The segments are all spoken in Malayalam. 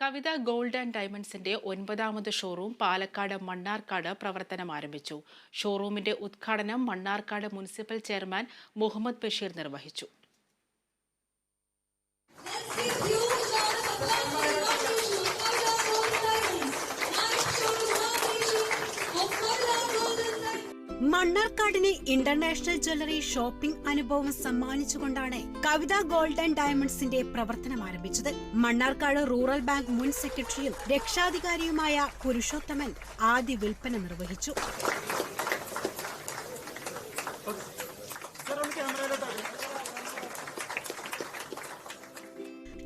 കവിത ഗോൾഡ് ആൻഡ് ഡയമണ്ട്സിന്റെ ഒൻപതാമത് ഷോറൂം പാലക്കാട് മണ്ണാർക്കാട് പ്രവർത്തനം ആരംഭിച്ചു. ഷോറൂമിന്റെ ഉദ്ഘാടനം മണ്ണാർക്കാട് മുനിസിപ്പൽ ചെയർമാൻ മുഹമ്മദ് ബഷീർ നിർവഹിച്ചു. മണ്ണാർക്കാടിന് ഇന്റർനാഷണൽ ജ്വല്ലറി ഷോപ്പിംഗ് അനുഭവം സമ്മാനിച്ചുകൊണ്ടാണ് കവിത ഗോൾഡൻ ഡയമണ്ട്സിന്റെ പ്രവർത്തനം ആരംഭിച്ചത്. മണ്ണാർക്കാട് റൂറൽ ബാങ്ക് മുൻ സെക്രട്ടറിയും രക്ഷാധികാരിയുമായ പുരുഷോത്തമൻ ആദ്യ വിൽപ്പന നിർവഹിച്ചു.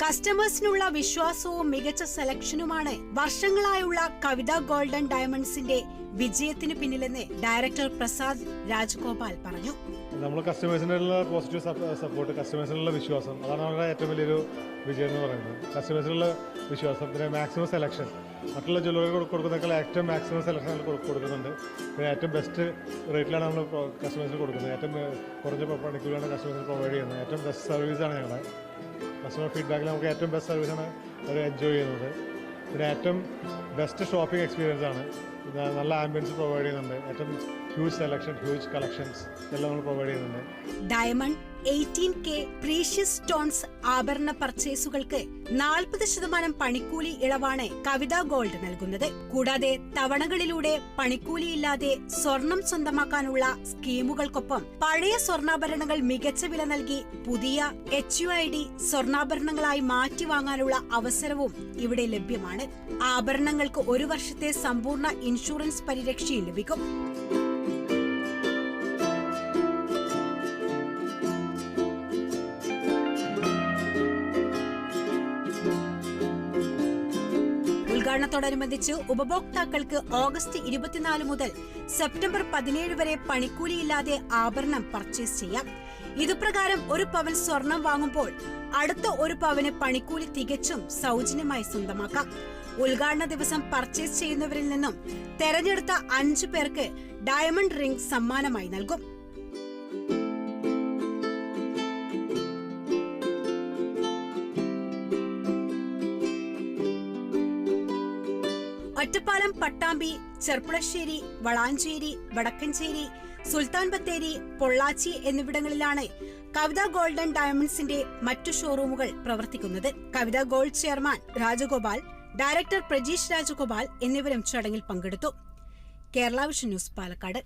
കസ്റ്റമേഴ്സിനുള്ള വിശ്വാസവും മികച്ച സെലക്ഷനുമാണ് വർഷങ്ങളായുള്ള കവിത ഗോൾഡൻ ഡയമണ്ട്സിന്റെ വിജയത്തിന് പിന്നിലെന്ന് ഡയറക്ടർ പ്രസാദ് രാജഗോപാൽ പറഞ്ഞു. നമ്മൾ കസ്റ്റമേഴ്സിനുള്ള പോസിറ്റീവ് സപ്പോർട്ട് കസ്റ്റമേഴ്സിനുള്ള വിശ്വാസം അതാണ് അവരുടെ ഏറ്റവും വലിയൊരു വിജയം എന്ന് പറയുന്നത്. കസ്റ്റമേഴ്സിനുള്ള വിശ്വാസം പിന്നെ മാക്സിമം സെലക്ഷൻ മറ്റുള്ള ജ്വല്ലറി കൊടുക്കുന്നതിനേക്കാൾ ഏറ്റവും മാക്സിമം സെലക്ഷൻ കൊടുക്കുന്നുണ്ട്. പിന്നെ ഏറ്റവും ബെസ്റ്റ് റേറ്റിലാണ് നമ്മൾ കസ്റ്റമേഴ്സിന് കൊടുക്കുന്നത്. ഏറ്റവും കുറഞ്ഞ പണിക്കൂലിയാണ് കസ്റ്റമേഴ്സിന് പ്രൊവൈഡ് ചെയ്യുന്നത്. ഏറ്റവും ബെസ്റ്റ് സർവീസാണ് ഞങ്ങളുടെ കസ്റ്റമർ ഫീഡ്ബാക്കിൽ നമുക്ക് ഏറ്റവും ബെസ്റ്റ് സർവീസാണ് അവർ എൻജോയ് ചെയ്യുന്നത്. പിന്നെ ഏറ്റവും ബെസ്റ്റ് ഷോപ്പിംഗ് എക്സ്പീരിയൻസ് ആണ്. നല്ല ആംബിയൻസ് പ്രൊവൈഡ് ചെയ്യുന്നുണ്ട്. ഏറ്റവും ഹ്യൂജ് സെലക്ഷൻ ഹ്യൂജ് കളക്ഷൻസ് എല്ലാം നമ്മൾ പ്രൊവൈഡ് ചെയ്യുന്നുണ്ട്. Diamond eighteen K precious stones ആഭരണ പർച്ചേസുകൾക്ക് നാൽപ്പത് ശതമാനം പണിക്കൂലി ഇളവാണ് കവിത ഗോൾഡ് നൽകുന്നത്. കൂടാതെ തവണകളിലൂടെ പണിക്കൂലിയില്ലാതെ സ്വർണം സ്വന്തമാക്കാനുള്ള സ്കീമുകൾക്കൊപ്പം പഴയ സ്വർണാഭരണങ്ങൾ മികച്ച വില നൽകി പുതിയ എച്ച് യു ഐ ഡി സ്വർണാഭരണങ്ങളായി മാറ്റി വാങ്ങാനുള്ള അവസരവും ഇവിടെ ലഭ്യമാണ്. ആഭരണങ്ങൾക്ക് ഒരു വർഷത്തെ സമ്പൂർണ ഇൻഷുറൻസ് പരിരക്ഷയും ലഭിക്കും. ഉദ്ഘാടനത്തോടനുബന്ധിച്ച് ഉപഭോക്താക്കൾക്ക് ഓഗസ്റ്റ് ഇരുപത്തിനാല് മുതൽ സെപ്റ്റംബർ പതിനേഴ് വരെ പണിക്കൂലിയില്ലാതെ ആഭരണം പർച്ചേസ് ചെയ്യാം. ഇതുപ്രകാരം ഒരു പവൻ സ്വർണം വാങ്ങുമ്പോൾ അടുത്ത ഒരു പവന് പണിക്കൂലി തികച്ചും സൗജന്യമായി സ്വന്തമാക്കാം. ഉദ്ഘാടന ദിവസം പർച്ചേസ് ചെയ്യുന്നവരിൽ നിന്നും തെരഞ്ഞെടുത്ത അഞ്ചു പേർക്ക് ഡയമണ്ട് റിംഗ് സമ്മാനമായി നൽകും. ഒറ്റപ്പാലം പട്ടാമ്പി ചെർപ്പുളശ്ശേരി വളാഞ്ചേരി വടക്കഞ്ചേരി സുൽത്താൻ ബത്തേരി പൊള്ളാച്ചി എന്നിവിടങ്ങളിലാണ് കവിത ഗോൾഡൻ ഡയമണ്ട്സിന്റെ മറ്റു ഷോറൂമുകൾ പ്രവർത്തിക്കുന്നത്. Kavitha gold chairman Rajagopal director Prajeesh Rajagopal എന്നിവരും ചടങ്ങിൽ പങ്കെടുത്തു. Kerala vision news Palakkad.